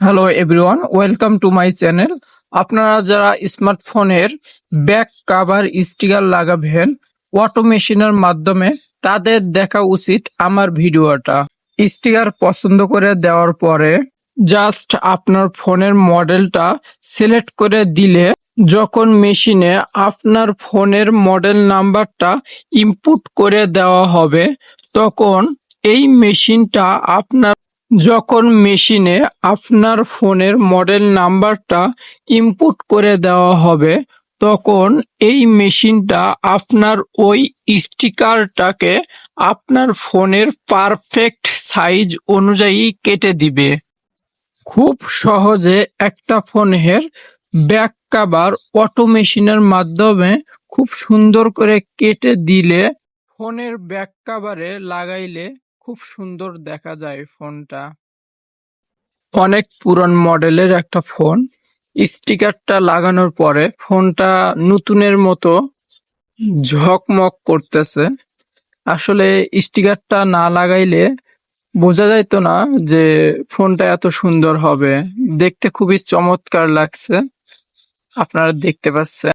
Hello everyone welcome to my channel আপনারা যারা স্মার্টফোনের ব্যাক কাভার স্টিকার লাগাবেন অটোমেশনের মাধ্যমে তাদের দেখা উচিত আমার ভিডিওটা। স্টিকার পছন্দ করে দেওয়ার পরে জাস্ট আপনার ফোনের মডেলটা সিলেক্ট করে দিলে যখন মেশিনে আপনার ফোনের মডেল নাম্বারটা ইনপুট করে দেওয়া হবে, তখন এই মেশিনটা আপনার যখন মেশিনে আপনার ফোনের মডেল নাম্বারটা ইনপুট করে দেওয়া হবে, তখন এই মেশিনটা আপনার ওই স্টিকারটাকে আপনার ফোনের পারফেক্ট সাইজ অনুযায়ী কেটে দিবে। খুব সহজে একটা ফোনের ব্যাক কাভার অটোমেশনের মাধ্যমে খুব সুন্দর করে কেটে দিলে, ফোনের ব্যাক কাভারে লাগাইলে খুব সুন্দর দেখা যায় ফোনটা। অনেক পুরান মডেলের একটা ফোন। স্টিকারটা লাগানোর পরে ফোনটা নতুনের মতো ঝকমক করতেছে। আসলে স্টিকারটা না লাগাইলে বোঝা যাইতো না যে ফোনটা এত সুন্দর হবে। দেখতে খুবই চমৎকার লাগছে। আপনারা দেখতে পাচ্ছেন।